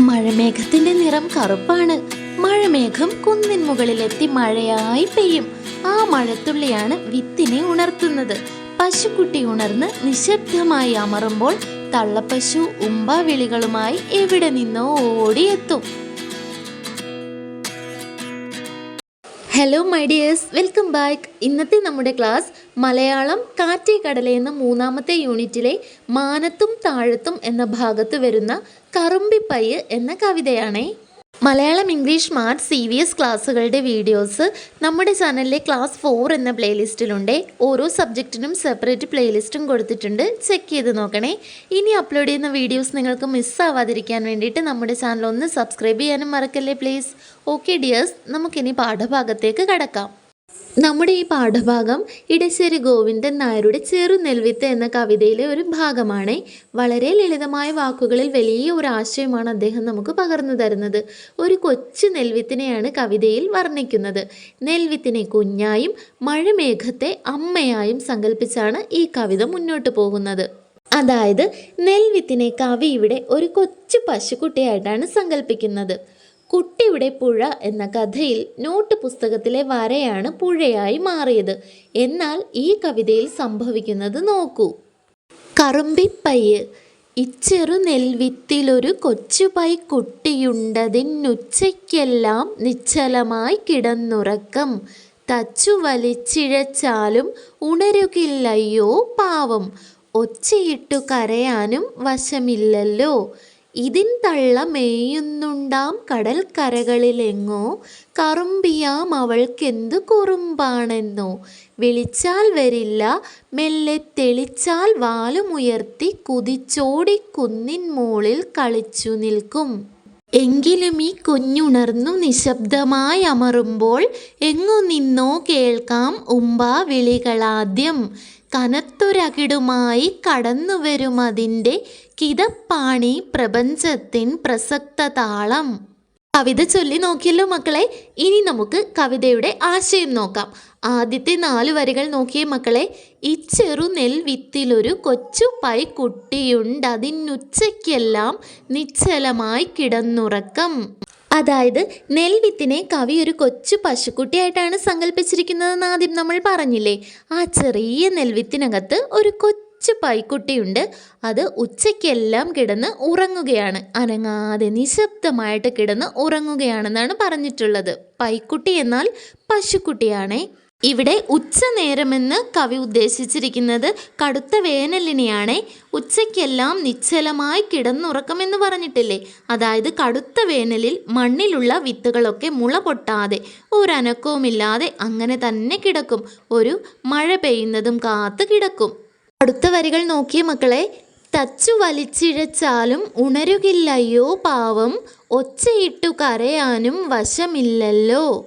മഴമേഘത്തിന്റെ നിറം കറുപ്പാണ്. മഴമേഘം കുന്നിൻ മുകളിലെത്തി മഴയായി പെയ്യും. ആ മഴത്തുള്ളിയാണ് വിത്തിനെ ഉണർത്തുന്നത്. പശുക്കുട്ടി ഉണർന്ന് നിശബ്ദമായി അമറുമ്പോൾ തള്ളപ്പശു ഉമ്പ വിളികളുമായി എവിടെ നിന്നോ ഓടിയെത്തും. Hello my dears welcome back ഇന്നത്തെ നമ്മുടെ ക്ലാസ് മലയാളം കാറ്റേ കടല എന്ന മൂന്നാമത്തെ യൂണിറ്റിലെ മാനത്തും താഴത്തും എന്ന ഭാഗത്ത് വരുന്ന കറുമ്പിപ്പയ്യ് എന്ന കവിതയാണേ. Malayalam English maths C V S ക്ലാസ്സുകളുടെ videos നമ്മുടെ ചാനലിലെ ക്ലാസ് ഫോർ എന്ന പ്ലേലിസ്റ്റിലുണ്ട്. ഓരോ സബ്ജക്റ്റിനും സെപ്പറേറ്റ് പ്ലേലിസ്റ്റും കൊടുത്തിട്ടുണ്ട്. ചെക്ക് ചെയ്ത് നോക്കണേ. ഇനി അപ്ലോഡ് ചെയ്യുന്ന വീഡിയോസ് നിങ്ങൾക്ക് മിസ്സാവാതിരിക്കാൻ വേണ്ടിയിട്ട് നമ്മുടെ ചാനൽ ഒന്ന് സബ്സ്ക്രൈബ് ചെയ്യാനും മറക്കല്ലേ പ്ലീസ് ഓക്കെ ഡിയേഴ്സ് നമുക്കിനി പാഠഭാഗത്തേക്ക് കടക്കാം. നമ്മുടെ ഈ പാഠഭാഗം ഇടശ്ശേരി ഗോവിന്ദൻ നായരുടെ ചെറു നെൽവിത്ത് എന്ന കവിതയിലെ ഒരു ഭാഗമാണ്. വളരെ ലളിതമായ വാക്കുകളിൽ വലിയ ഒരു ആശയമാണ് അദ്ദേഹം നമുക്ക് പകർന്നു തരുന്നത്. ഒരു കൊച്ചു നെൽവിത്തിനെയാണ് കവിതയിൽ വർണിക്കുന്നത്. നെൽവിത്തിനെ കുഞ്ഞായും മഴമേഘത്തെ അമ്മയായും സങ്കല്പിച്ചാണ് ഈ കവിത മുന്നോട്ട് പോകുന്നത്. അതായത് നെൽവിത്തിനെ കവി ഇവിടെ ഒരു കൊച്ചു പശുക്കുട്ടിയായിട്ടാണ് സങ്കല്പിക്കുന്നത് കുട്ടിയുടെ പുഴ എന്ന കഥയിൽ നോട്ട് പുസ്തകത്തിലെ വരയാണ് പുഴയായി മാറിയത്. എന്നാൽ ഈ കവിതയിൽ സംഭവിക്കുന്നത് നോക്കൂ. കറുമ്പിപ്പയ്യ് ഇച്ചെറു നെൽവിത്തിലൊരു കൊച്ചുപൈ കുട്ടിയുണ്ടതിനുച്ചയ്ക്കെല്ലാം നിശ്ചലമായി കിടന്നുറക്കം. തച്ചു വലിച്ചിഴച്ചാലും ഉണരുകില്ലയ്യോ പാവം. ഒച്ചയിട്ടു കരയാനും വശമില്ലല്ലോ. ഇതിൻ തള്ള മേയുന്നുണ്ടാം കടൽക്കരകളിലെങ്ങോ കറുമ്പിയാം അവൾക്കെന്തു കുറുമ്പാണെന്നോ. വിളിച്ചാൽ വരില്ല മെല്ലെ തെളിച്ചാൽ വാലുമുയർത്തി കുതിച്ചോടി കുന്നിൻ മോളിൽ കളിച്ചു നിൽക്കും. എങ്കിലും ഈ കുഞ്ഞുണർന്നു നിശബ്ദമായി അമറുമ്പോൾ എങ്ങു നിന്നോ കേൾക്കാം ഉമ്പാ വിളികളാദ്യം. കനത്തൊരകിടുമായി കടന്നുവരുമതിന്റെ കിതപ്പാണി പ്രപഞ്ചത്തിൻ പ്രസക്ത താളം കവിത ചൊല്ലി നോക്കിയല്ലോ മക്കളെ? ഇനി നമുക്ക് കവിതയുടെ ആശയം നോക്കാം. ആദ്യത്തെ നാല് വരികൾ നോക്കിയ മക്കളെ. ഈ ചെറു നെൽ വിത്തിലൊരു കൊച്ചു പൈ കുട്ടിയുണ്ട്. അതിനുച്ചയ്ക്കെല്ലാം നിശ്ചലമായി കിടന്നുറക്കം. അതായത് നെൽവിത്തിനെ കവി ഒരു കൊച്ചു പശുക്കുട്ടിയായിട്ടാണ് സങ്കല്പിച്ചിരിക്കുന്നതെന്ന് ആദ്യം നമ്മൾ പറഞ്ഞില്ലേ? ആ ചെറിയ നെൽവിത്തിനകത്ത് ഒരു കൊച്ചു പൈക്കുട്ടിയുണ്ട്. അത് ഉച്ചയ്ക്കെല്ലാം കിടന്ന് ഉറങ്ങുകയാണ്. അനങ്ങാതെ നിശബ്ദമായിട്ട് കിടന്ന് ഉറങ്ങുകയാണെന്നാണ് പറഞ്ഞിട്ടുള്ളത്. പൈക്കുട്ടി എന്നാൽ പശുക്കുട്ടിയാണേ. ഇവിടെ ഉച്ച നേരമെന്ന് കവി ഉദ്ദേശിച്ചിരിക്കുന്നത് കടുത്ത വേനലിനെയാണേ. ഉച്ചയ്ക്കെല്ലാം നിശ്ചലമായി കിടന്നുറക്കമെന്ന് പറഞ്ഞിട്ടില്ലേ? അതായത് കടുത്ത വേനലിൽ മണ്ണിലുള്ള വിത്തുകളൊക്കെ മുള പൊട്ടാതെ ഒരനക്കവുമില്ലാതെ അങ്ങനെ തന്നെ കിടക്കും. ഒരു മഴ പെയ്യുന്നതും കാത്ത് കിടക്കും. അടുത്ത വരികൾ നോക്കിയ മക്കളെ. തച്ചു വലിച്ചിഴച്ചാലും ഉണരുകില്ലയ്യോ പാവം. ഒച്ചയിട്ടു കരയാനും വശമില്ലല്ലോ.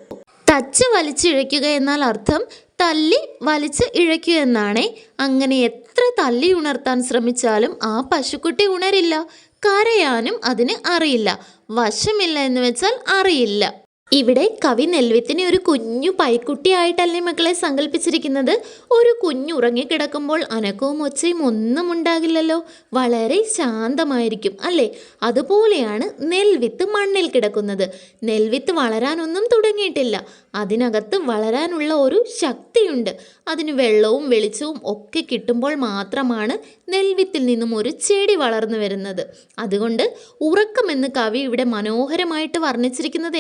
തച്ചു വലിച്ചിഴയ്ക്കുക എന്നാൽ അർത്ഥം തല്ലി വലിച്ച് ഇഴയ്ക്കുക എന്നാണ്. അങ്ങനെ എത്ര തല്ലി ഉണർത്താൻ ശ്രമിച്ചാലും ആ പശുക്കുട്ടി ഉണരില്ല. കരയാനും അതിന് അറിയില്ല. വശമില്ല എന്ന് വെച്ചാൽ അറിയില്ല. ഇവിടെ കവി നെൽവിത്തിനെ ഒരു കുഞ്ഞു പൈക്കുട്ടിയായിട്ടല്ലേ മക്കളെ സങ്കല്പിച്ചിരിക്കുന്നത്? ഒരു കുഞ്ഞു ഉറങ്ങിക്കിടക്കുമ്പോൾ അനക്കവും ഒച്ചയും ഒന്നും ഉണ്ടാകില്ലല്ലോ. വളരെ ശാന്തമായിരിക്കും അല്ലേ? അതുപോലെയാണ് നെൽവിത്ത് മണ്ണിൽ കിടക്കുന്നത്. നെൽവിത്ത് വളരാനൊന്നും തുടങ്ങിയിട്ടില്ല. അതിനകത്ത് വളരാനുള്ള ഒരു ശക്തിയുണ്ട്. അതിന് വെള്ളവും വെളിച്ചവും ഒക്കെ കിട്ടുമ്പോൾ മാത്രമാണ് നെൽവിത്തിൽ നിന്നും ഒരു ചെടി വളർന്നു വരുന്നത്. അതുകൊണ്ട് ഉറക്കമെന്ന് കവി ഇവിടെ മനോഹരമായിട്ട് വർണിച്ചിരിക്കുന്നത്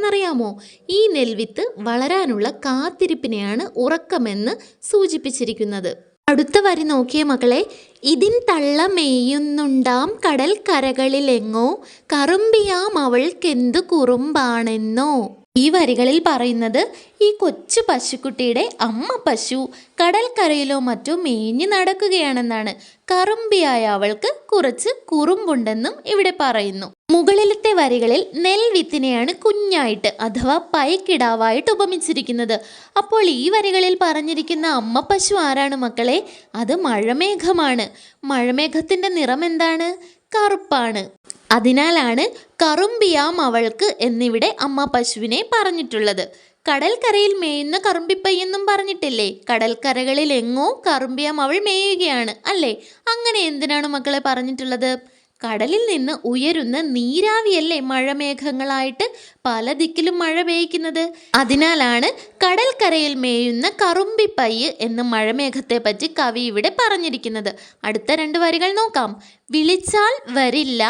എന്തിനെയാണെന്നറിയാമോ ഈ നെൽവിത്ത് വളരാനുള്ള കാത്തിരിപ്പിനെയാണ് ഉറക്കമെന്ന് സൂചിപ്പിച്ചിരിക്കുന്നത്. അടുത്ത വരി നോക്കിയ മക്കളെ. ഇതിൻ തള്ള മേയുന്നുണ്ടാം കടൽ കരകളിലെങ്ങോ കറുമ്പിയാം അവൾക്കെന്തു കുറുമ്പാണെന്നോ. ഈ വരികളിൽ പറയുന്നത് ഈ കൊച്ചു പശുക്കുട്ടിയുടെ അമ്മ പശു കടൽക്കരയിലോ മറ്റോ മേഞ്ഞു നടക്കുകയാണെന്നാണ്. കറുമ്പിയായ അവൾക്ക് കുറച്ച് കുറുമ്പുണ്ടെന്നും ഇവിടെ പറയുന്നു. മുകളിലത്തെ വരികളിൽ നെൽവിത്തിനെയാണ് കുഞ്ഞായിട്ട് അഥവാ പൈക്കിടാവായിട്ട് ഉപമിച്ചിരിക്കുന്നത്. അപ്പോൾ ഈ വരികളിൽ പറഞ്ഞിരിക്കുന്ന അമ്മ പശു ആരാണ് മക്കളെ? അത് മഴമേഘമാണ്. മഴമേഘത്തിന്റെ നിറം എന്താണ്? കറുപ്പാണ്. അതിനാലാണ് കറുമ്പിയാം അവൾക്ക് എന്നിവിടെ അമ്മ പശുവിനെ പറഞ്ഞിട്ടുള്ളത്. കടൽക്കരയിൽ മേയുന്ന കറുമ്പിപ്പയ്യെന്നും പറഞ്ഞിട്ടില്ലേ? കടൽക്കരകളിൽ എങ്ങോ കറുമ്പിയാം അവൾ മേയുകയാണ് അല്ലേ? അങ്ങനെ എന്തിനാണ് മക്കളെ പറഞ്ഞിട്ടുള്ളത്? കടലിൽ നിന്ന് ഉയരുന്ന നീരാവിയല്ലേ മഴമേഘങ്ങളായിട്ട് പല ദിക്കിലും മഴ പെയ്യ്ക്കുന്നത്? അതിനാലാണ് കടൽക്കരയിൽ മേയുന്ന കറുമ്പിപ്പയ്യ് എന്ന മഴമേഘത്തെ പറ്റി കവി ഇവിടെ പറഞ്ഞിരിക്കുന്നത്. അടുത്ത രണ്ട് വരികൾ നോക്കാം. വിളിച്ചാൽ വരില്ല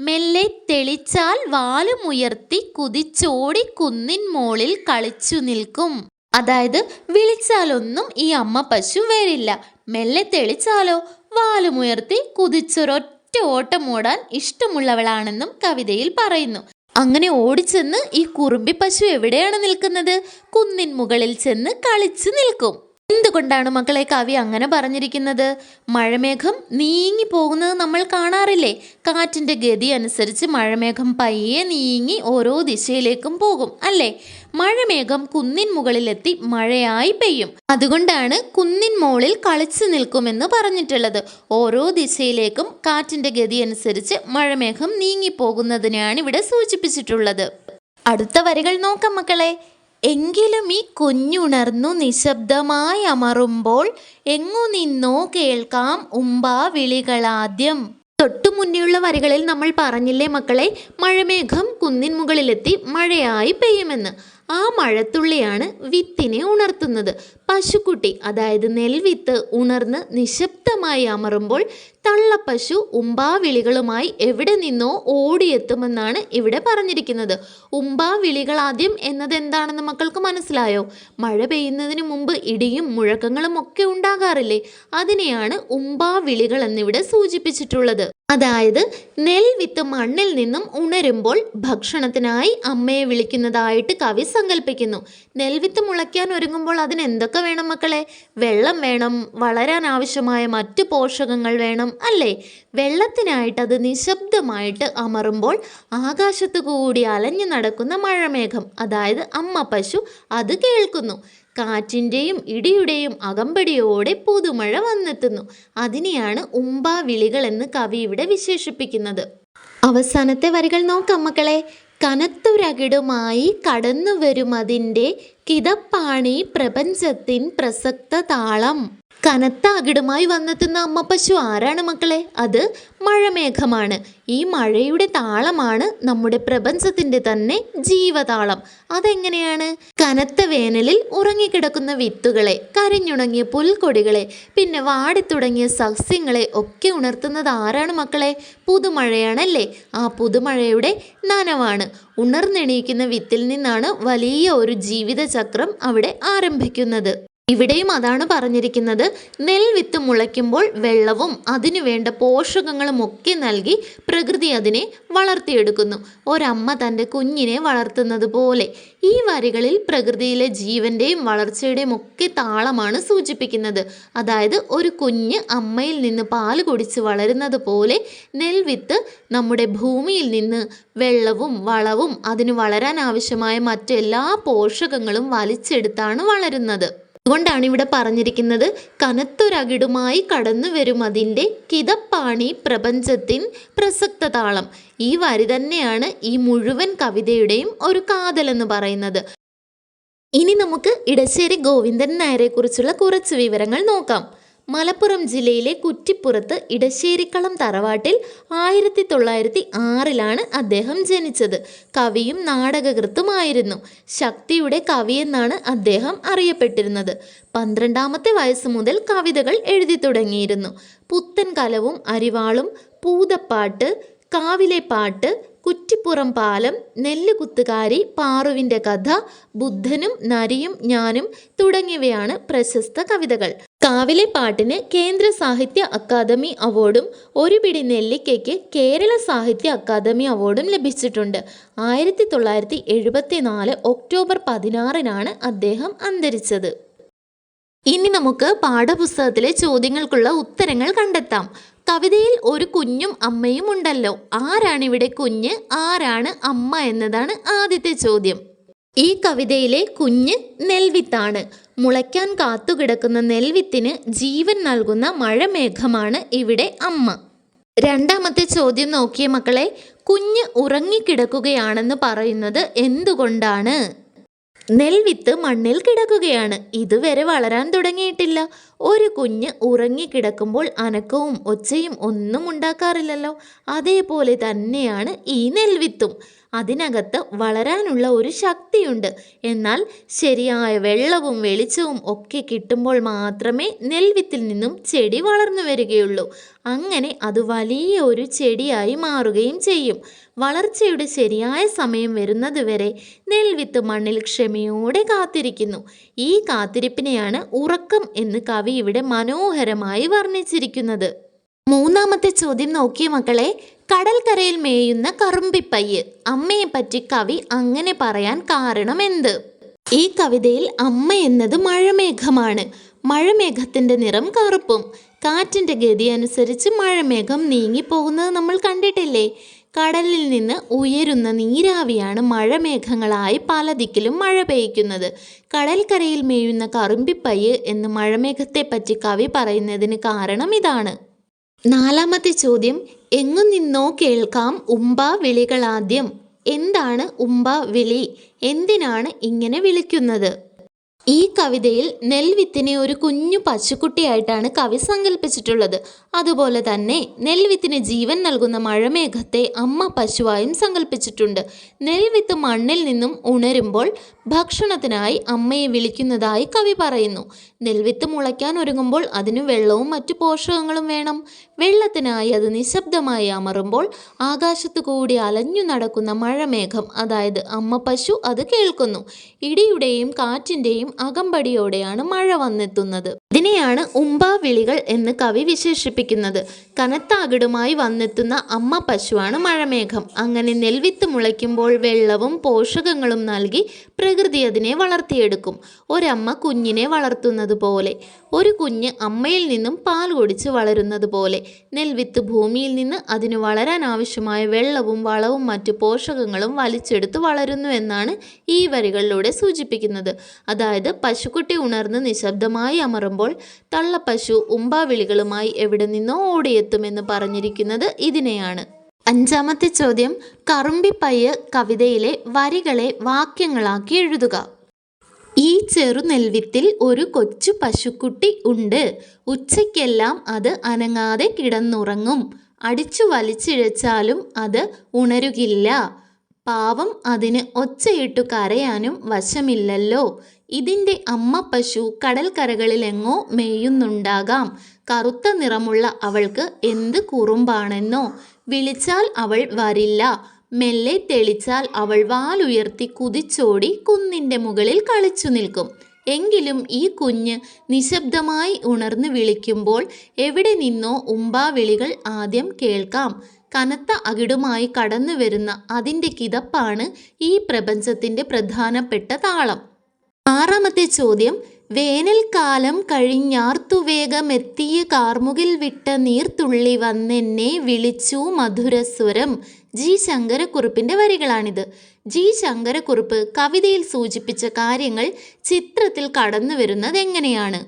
മെല്ലെ തെളിച്ചാൽ വാലുമുയർത്തി കുതിച്ചോടി കുന്നിൻ മോളിൽ കളിച്ചു നിൽക്കും. അതായത് വിളിച്ചാലൊന്നും ഈ അമ്മ പശു വരില്ല മെല്ലെ തെളിച്ചാലോ വാലുമുയർത്തി കുതിച്ചൊരൊറ്റ ഓട്ടം ഓടാൻ ഇഷ്ടമുള്ളവളാണെന്നും കവിതയിൽ പറയുന്നു. അങ്ങനെ ഓടിച്ചെന്ന് ഈ കുറുമ്പി പശു എവിടെയാണ് നിൽക്കുന്നത്? കുന്നിൻ മുകളിൽ ചെന്ന് കളിച്ചു നിൽക്കും. എന്തുകൊണ്ടാണ് മക്കളെ കവി അങ്ങനെ പറഞ്ഞിരിക്കുന്നത്? മഴമേഘം നീങ്ങി പോകുന്നത് നമ്മൾ കാണാറില്ലേ? കാറ്റിന്റെ ഗതി അനുസരിച്ച് മഴമേഘം പയ്യെ നീങ്ങി ഓരോ ദിശയിലേക്കും പോകും അല്ലേ? മഴമേഘം കുന്നിൻ മുകളിലെത്തി മഴയായി പെയ്യും. അതുകൊണ്ടാണ് കുന്നിൻ മോളിൽ കളിച്ചു നിൽക്കുമെന്ന് പറഞ്ഞിട്ടുള്ളത്. ഓരോ ദിശയിലേക്കും കാറ്റിന്റെ ഗതി അനുസരിച്ച് മഴമേഘം നീങ്ങിപ്പോകുന്നതിനെയാണ് ഇവിടെ സൂചിപ്പിച്ചിട്ടുള്ളത്. അടുത്ത വരികൾ നോക്കാം മക്കളെ. എങ്കിലും ഈ കുഞ്ഞുണർന്നു നിശബ്ദമായി അമറുമ്പോൾ എങ്ങു നിന്നോ കേൾക്കാം ഉമ്പാ വിളികളാദ്യം. തൊട്ടു മുന്നെയുള്ള വരികളിൽ നമ്മൾ പറഞ്ഞില്ലേ മക്കളെ മഴമേഘം കുന്നിൻ മുകളിലെത്തി മഴയായി പെയ്യുമെന്ന്. ആ മഴത്തുള്ളിയാണ് വിത്തിനെ ഉണർത്തുന്നത്. പശുക്കുട്ടി അതായത് നെൽവിത്ത് ഉണർന്ന് നിശബ്ദമായി അമറുമ്പോൾ തള്ളപ്പശു ഉമ്പാവിളികളുമായി എവിടെ നിന്നോ ഓടിയെത്തുമെന്നാണ് ഇവിടെ പറഞ്ഞിരിക്കുന്നത്. ഉമ്പാവിളികൾ ആദ്യം എന്നത് എന്താണെന്ന് മക്കൾക്ക് മനസ്സിലായോ? മഴ പെയ്യുന്നതിന് മുമ്പ് ഇടിയും മുഴക്കങ്ങളും ഒക്കെ ഉണ്ടാകാറില്ലേ? അതിനെയാണ് ഉമ്പാവിളികൾ എന്നിവിടെ സൂചിപ്പിച്ചിട്ടുള്ളത്. അതായത് നെൽവിത്ത് മണ്ണിൽ നിന്നും ഉണരുമ്പോൾ ഭക്ഷണത്തിനായി അമ്മയെ വിളിക്കുന്നതായിട്ട് കവി സങ്കല്പിക്കുന്നു നെൽവിത്ത് മുളയ്ക്കാൻ ഒരുങ്ങുമ്പോൾ അതിന് എന്തൊക്കെ വേണം മക്കളെ? വെള്ളം വേണം വളരാൻ ആവശ്യമായ മറ്റു പോഷകങ്ങൾ വേണം അല്ലേ? വെള്ളത്തിനായിട്ട് അത് നിശബ്ദമായിട്ട് അമറുമ്പോൾ ആകാശത്ത് കൂടി അലഞ്ഞു നടക്കുന്ന മഴമേഘം അതായത് അമ്മ പശു അത് കേൾക്കുന്നു. കാറ്റിന്റെയും ഇടിയുടെയും അകമ്പടിയോടെ പുതുമഴ വന്നെത്തുന്നു. അതിനെയാണ് ഉമ്പാവിളികൾ എന്ന് കവി ഇവിടെ വിശേഷിപ്പിക്കുന്നത്. അവസാനത്തെ വരികൾ നോക്കാം മക്കളെ. കനത്തുരകിടുമായി കടന്നുവരുമതിന്റെ കിതപ്പാണീ പ്രപഞ്ചത്തിൻ പ്രസക്ത താളം കനത്ത അകിടുമായി വന്നെത്തുന്ന അമ്മ പശു ആരാണ് മക്കളെ? അത് മഴമേഘമാണ്. ഈ മഴയുടെ താളമാണ് നമ്മുടെ പ്രപഞ്ചത്തിന്റെ തന്നെ ജീവതാളം. അതെങ്ങനെയാണ്? കനത്ത വേനലിൽ ഉറങ്ങിക്കിടക്കുന്ന വിത്തുകളെ കരഞ്ഞുണങ്ങിയ പുൽക്കൊടികളെ പിന്നെ വാടിത്തുടങ്ങിയ സസ്യങ്ങളെ ഒക്കെ ഉണർത്തുന്നത് ആരാണ് മക്കളെ? പുതുമഴയാണല്ലേ? ആ പുതുമഴയുടെ നനവാണ്. ഉണർന്നെണീക്കുന്ന വിത്തിൽ നിന്നാണ് വലിയ ഒരു ജീവിതചക്രം അവിടെ ആരംഭിക്കുന്നത്. ഇവിടെയും അതാണ് പറഞ്ഞിരിക്കുന്നത്. നെൽവിത്ത് മുളയ്ക്കുമ്പോൾ വെള്ളവും അതിനു വേണ്ട പോഷകങ്ങളും ഒക്കെ നൽകി പ്രകൃതി അതിനെ വളർത്തിയെടുക്കുന്നു. ഒരമ്മ തന്റെ കുഞ്ഞിനെ വളർത്തുന്നത് പോലെ ഈ വരികളിൽ പ്രകൃതിയിലെ ജീവന്റെയും വളർച്ചയുടെയും ഒക്കെ താളമാണ് സൂചിപ്പിക്കുന്നത്. അതായത് ഒരു കുഞ്ഞ് അമ്മയിൽ നിന്ന് പാൽ കുടിച്ച് വളരുന്നത് പോലെ നെൽവിത്ത് നമ്മുടെ ഭൂമിയിൽ നിന്ന് വെള്ളവും വളവും അതിന് വളരാൻ ആവശ്യമായ മറ്റെല്ലാ പോഷകങ്ങളും വലിച്ചെടുത്താണ് വളരുന്നത്. അതുകൊണ്ടാണ് ഇവിടെ പറഞ്ഞിരിക്കുന്നത് കനത്തൊരകിടുമായി കടന്നു വരും അതിന്റെ കിതപ്പാണി പ്രപഞ്ചത്തിൻ പ്രസക്ത താളം ഈ വരി തന്നെയാണ് ഈ മുഴുവൻ കവിതയുടെയും ഒരു കാതലെന്ന് പറയുന്നത്. ഇനി നമുക്ക് ഇടശ്ശേരി ഗോവിന്ദൻ നായരെക്കുറിച്ചുള്ള കുറച്ച് വിവരങ്ങൾ നോക്കാം. മലപ്പുറം ജില്ലയിലെ കുറ്റിപ്പുറത്ത് ഇടശ്ശേരിക്കളം തറവാട്ടിൽ ആയിരത്തി തൊള്ളായിരത്തി ആറിലാണ് അദ്ദേഹം ജനിച്ചത്. കവിയും നാടകകൃത്തുമായിരുന്നു. ശക്തിയുടെ കവിയെന്നാണ് അദ്ദേഹം അറിയപ്പെട്ടിരുന്നത്. പന്ത്രണ്ടാമത്തെ വയസ്സ് മുതൽ കവിതകൾ എഴുതി തുടങ്ങിയിരുന്നു. പുത്തൻ കലവും അരിവാളും പൂതപ്പാട്ട് കാവിലെ പാട്ട് കുറ്റിപ്പുറം പാലം നെല്ലുകുത്തുകാരി പാറുവിന്റെ കഥ ബുദ്ധനും നരിയും ഞാനും തുടങ്ങിയവയാണ് പ്രശസ്ത കവിതകൾ. കാവിലെ പാട്ടിന് കേന്ദ്ര സാഹിത്യ അക്കാദമി അവാർഡും ഒരു പിടി നെല്ലിക്കയ്ക്ക് കേരള സാഹിത്യ അക്കാദമി അവാർഡും ലഭിച്ചിട്ടുണ്ട്. ആയിരത്തി തൊള്ളായിരത്തി എഴുപത്തി നാല് ഒക്ടോബർ പതിനാറിനാണ് അദ്ദേഹം അന്തരിച്ചത്. ഇനി നമുക്ക് പാഠപുസ്തകത്തിലെ ചോദ്യങ്ങൾക്കുള്ള ഉത്തരങ്ങൾ കണ്ടെത്താം. കവിതയിൽ ഒരു കുഞ്ഞും അമ്മയും ഉണ്ടല്ലോ. ആരാണിവിടെ കുഞ്ഞ്? ആരാണ് അമ്മ? എന്നതാണ് ആദ്യത്തെ ചോദ്യം. ഈ കവിതയിലെ കുഞ്ഞ് നെൽവിത്താണ്. മുളയ്ക്കാൻ കാത്തുകിടക്കുന്ന നെൽവിത്തിന് ജീവൻ നൽകുന്ന മഴമേഘമാണ് ഇവിടെ അമ്മ. രണ്ടാമത്തെ ചോദ്യം നോക്കിയ മക്കളെ കുഞ്ഞ് ഉറങ്ങിക്കിടക്കുകയാണെന്ന് പറയുന്നത് എന്തുകൊണ്ടാണ്? നെൽവിത്ത് മണ്ണിൽ കിടക്കുകയാണ്. ഇതുവരെ വളരാൻ തുടങ്ങിയിട്ടില്ല. ഒരു കുഞ്ഞ് ഉറങ്ങിക്കിടക്കുമ്പോൾ അനക്കവും ഒച്ചയും ഒന്നും ഉണ്ടാക്കാറില്ലല്ലോ. അതേപോലെ തന്നെയാണ് ഈ നെൽവിത്തും. അതിനകത്ത് വളരാനുള്ള ഒരു ശക്തിയുണ്ട്. എന്നാൽ ശരിയായ വെള്ളവും വെളിച്ചവും ഒക്കെ കിട്ടുമ്പോൾ മാത്രമേ നെൽവിത്തിൽ നിന്നും ചെടി വളർന്നു വരികയുള്ളൂ. അങ്ങനെ അത് വലിയ ഒരു ചെടിയായി മാറുകയും ചെയ്യും. വളർച്ചയുടെ ശരിയായ സമയം വരുന്നതുവരെ നെൽവിത്ത് മണ്ണിൽ ക്ഷമയോടെ കാത്തിരിക്കുന്നു. ഈ കാത്തിരിപ്പിനെയാണ് ഉറക്കം എന്ന് കവി ഇവിടെ മനോഹരമായി വർണിച്ചിരിക്കുന്നത്. മൂന്നാമത്തെ ചോദ്യം നോക്കിയ മക്കളെ. കടൽക്കരയിൽ മേയുന്ന കറുമ്പിപ്പയ്യ്. അമ്മയെ പറ്റി കവി അങ്ങനെ പറയാൻ കാരണം എന്ത് ഈ കവിതയിൽ അമ്മ എന്നത് മഴമേഘമാണ്. മഴമേഘത്തിന്റെ നിറം കറുപ്പും. കാറ്റിന്റെ ഗതി അനുസരിച്ച് മഴമേഘം നീങ്ങിപ്പോകുന്നത് നമ്മൾ കണ്ടിട്ടില്ലേ? കടലിൽ നിന്ന് ഉയരുന്ന നീരാവിയാണ് മഴമേഘങ്ങളായി പല ദിക്കിലും മഴ പെയ്യ്ക്കുന്നത് കടൽക്കരയിൽ മേയുന്ന കറുമ്പിപ്പയ്യ് എന്ന് മഴമേഘത്തെപ്പറ്റി കവി പറയുന്നതിന് കാരണം ഇതാണ്. നാലാമത്തെ ചോദ്യം എങ്ങു നിന്നോ കേൾക്കാം ഉമ്പ വിളികളാദ്യം. എന്താണ് ഉമ്പ വിളി? എന്തിനാണ് ഇങ്ങനെ വിളിക്കുന്നത്? ഈ കവിതയിൽ നെൽവിത്തിനെ ഒരു കുഞ്ഞു പശുക്കുട്ടിയായിട്ടാണ് കവി സങ്കല്പിച്ചിട്ടുള്ളത് അതുപോലെ തന്നെ നെൽവിത്തിന് ജീവൻ നൽകുന്ന മഴമേഘത്തെ അമ്മ പശുവായും സങ്കല്പിച്ചിട്ടുണ്ട് നെൽവിത്ത് മണ്ണിൽ നിന്നും ഉണരുമ്പോൾ ഭക്ഷണത്തിനായി അമ്മയെ വിളിക്കുന്നതായി കവി പറയുന്നു. നെൽവിത്ത് മുളയ്ക്കാൻ ഒരുങ്ങുമ്പോൾ അതിന് വെള്ളവും മറ്റു പോഷകങ്ങളും വേണം. വെള്ളത്തിനായി അത് നിശബ്ദമായി അമറുമ്പോൾ ആകാശത്തു കൂടി അലഞ്ഞു നടക്കുന്ന മഴമേഘം അതായത് അമ്മ പശു അത് കേൾക്കുന്നു. ഇടിയുടെയും കാറ്റിന്റെയും അകമ്പടിയോടെയാണ് മഴ വന്നെത്തുന്നത്. ഇതിനെയാണ് ഉമ്പാവിളികൾ എന്ന് കവി വിശേഷിപ്പിക്കുന്നത്. കനത്ത അകിടുമായി വന്നെത്തുന്ന അമ്മ പശുവാണ് മഴമേഘം. അങ്ങനെ നെൽവിത്ത് മുളയ്ക്കുമ്പോൾ വെള്ളവും പോഷകങ്ങളും നൽകി പ്രകൃതി അതിനെ വളർത്തിയെടുക്കും. ഒരമ്മ കുഞ്ഞിനെ വളർത്തുന്നത് പോലെ ഒരു കുഞ്ഞ് അമ്മയിൽ നിന്നും പാൽ കുടിച്ച് വളരുന്നത് പോലെ. നെൽവിത്ത് ഭൂമിയിൽ നിന്ന് അതിന് വളരാൻ ആവശ്യമായ വെള്ളവും വളവും മറ്റു പോഷകങ്ങളും വലിച്ചെടുത്ത് വളരുന്നു എന്നാണ് ഈ വരികളിലൂടെ സൂചിപ്പിക്കുന്നത്. അതായത് പശുക്കുട്ടി ഉണർന്ന് നിശബ്ദമായി അമറുമ്പോൾ തള്ളപ്പശു ഉമ്പാവിളികളുമായി എവിടെ നിന്നോ ഓടിയെത്തുമെന്ന് പറഞ്ഞിരിക്കുന്നത് ഇതിനെയാണ്. അഞ്ചാമത്തെ ചോദ്യം കറുമ്പിപ്പയ്യ് കവിതയിലെ വരികളെ വാക്യങ്ങളാക്കി എഴുതുക. ഈ ചെറുനെൽവിത്തിൽ ഒരു കൊച്ചു പശുക്കുട്ടി ഉണ്ട്. ഉച്ചയ്ക്കെല്ലാം അത് അനങ്ങാതെ കിടന്നുറങ്ങും. അടിച്ചു വലിച്ചിഴച്ചാലും അത് ഉണരുകില്ല. പാവം അതിന് ഒച്ചയിട്ടു കരയാനും വശമില്ലല്ലോ. ഇതിന്റെ അമ്മ പശു കടൽക്കരകളിലെങ്ങോ മേയുന്നുണ്ടാകാം. കറുത്ത നിറമുള്ള അവൾക്ക് എന്ത് കുറുമ്പാണെന്നോ. വിളിച്ചാൽ അവൾ വരില്ല. മെല്ലെ തെളിച്ചാൽ അവൾ വാലുയർത്തി കുതിച്ചോടി കുന്നിന്റെ മുകളിൽ കളിച്ചു നിൽക്കും. എങ്കിലും ഈ കുഞ്ഞ് നിശബ്ദമായി ഉണർന്ന് വിളിക്കുമ്പോൾ എവിടെ നിന്നോ ഉമ്പാവിളികൾ ആദ്യം കേൾക്കാം. കനത്ത അകിടുമായി കടന്നു വരുന്ന അതിന്റെ കിതപ്പാണ് ഈ പ്രപഞ്ചത്തിന്റെ പ്രധാനപ്പെട്ട താളം. ആറാമത്തെ ചോദ്യം വേനൽക്കാലം കഴിഞ്ഞാർത്തുവേഗമെത്തിയ കാർമുകിൽ വിട്ട നീർത്തുള്ളി വന്നെന്നെ വിളിച്ചു മധുരസ്വരം. ജി ശങ്കരക്കുറുപ്പിന്റെ വരികളാണിത്. ജി ശങ്കരക്കുറുപ്പ് കവിതയിൽ സൂചിപ്പിച്ച കാര്യങ്ങൾ ചിത്രത്തിൽ കടന്നു വരുന്നത് എങ്ങനെയാണ്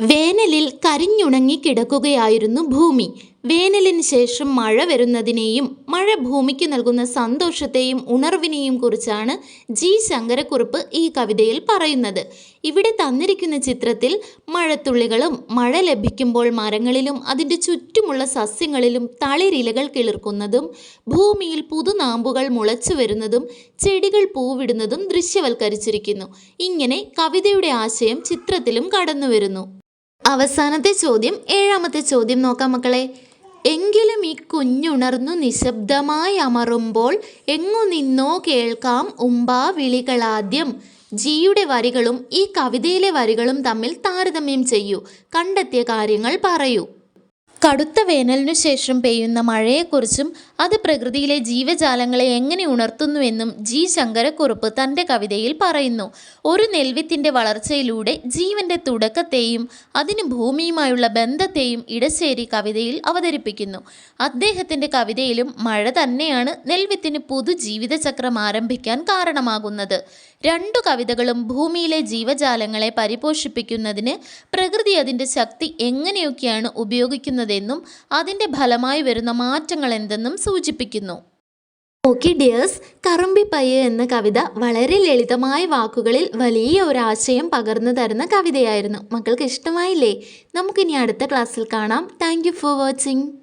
വേനലിൽ കരിഞ്ഞുണങ്ങി കിടക്കുകയായിരുന്നു ഭൂമി. വേനലിന് ശേഷം മഴ വരുന്നതിനെയും മഴ ഭൂമിക്ക് നൽകുന്ന സന്തോഷത്തെയും ഉണർവിനെയും കുറിച്ചാണ് ജി ശങ്കരക്കുറുപ്പ് ഈ കവിതയിൽ പറയുന്നത്. ഇവിടെ തന്നിരിക്കുന്ന ചിത്രത്തിൽ മഴത്തുള്ളികളും മഴ ലഭിക്കുമ്പോൾ മരങ്ങളിലും അതിന്റെ ചുറ്റുമുള്ള സസ്യങ്ങളിലും തളിരിലകൾ കിളിർക്കുന്നതും ഭൂമിയിൽ പുതുനാമ്പുകൾ മുളച്ചു വരുന്നതും ചെടികൾ പൂവിടുന്നതും ദൃശ്യവൽക്കരിച്ചിരിക്കുന്നു. ഇങ്ങനെ കവിതയുടെ ആശയം ചിത്രത്തിലും കടന്നു വരുന്നു അവസാനത്തെ ചോദ്യം ഏഴാമത്തെ ചോദ്യം നോക്കാം മക്കളെ. എങ്കിലും ഈ കുഞ്ഞുണർന്നു നിശബ്ദമായി അമറുമ്പോൾ എങ്ങു നിന്നോ കേൾക്കാം ഉമ്പാ വിളികളാദ്യം. ജിയുടെ വരികളും ഈ കവിതയിലെ വരികളും തമ്മിൽ താരതമ്യം ചെയ്യൂ. കണ്ടെത്തിയ കാര്യങ്ങൾ പറയൂ. കടുത്ത വേനലിനു ശേഷം പെയ്യുന്ന മഴയെക്കുറിച്ചും അത് പ്രകൃതിയിലെ ജീവജാലങ്ങളെ എങ്ങനെ ഉണർത്തുന്നുവെന്നും ജി ശങ്കരക്കുറുപ്പ് തന്റെ കവിതയിൽ പറയുന്നു. ഒരു നെൽവിത്തിന്റെ വളർച്ചയിലൂടെ ജീവന്റെ തുടക്കത്തെയും അതിന് ഭൂമിയുമായുള്ള ബന്ധത്തെയും ഇടശ്ശേരി കവിതയിൽ അവതരിപ്പിക്കുന്നു. അദ്ദേഹത്തിന്റെ കവിതയിലും മഴ തന്നെയാണ് നെൽവിത്തിന് പുതുജീവിതചക്രം ആരംഭിക്കാൻ കാരണമാകുന്നത്. രണ്ടു കവിതകളും ഭൂമിയിലെ ജീവജാലങ്ങളെ പരിപോഷിപ്പിക്കുന്നതിന് പ്രകൃതി അതിന്റെ ശക്തി എങ്ങനെയൊക്കെയാണ് ഉപയോഗിക്കുന്നതെന്നും അതിന്റെ ഫലമായി വരുന്ന മാറ്റങ്ങൾ എന്തെന്നും സൂചിപ്പിക്കുന്നു. ഓക്കെ ഡിയേഴ്സ് കറുമ്പിപ്പയ്യ എന്ന കവിത വളരെ ലളിതമായ വാക്കുകളിൽ വലിയ ഒരാശയം പകർന്നു തരുന്ന കവിതയായിരുന്നു. മക്കൾക്ക് ഇഷ്ടമായില്ലേ? നമുക്കിനി അടുത്ത ക്ലാസ്സിൽ കാണാം. Thank for watching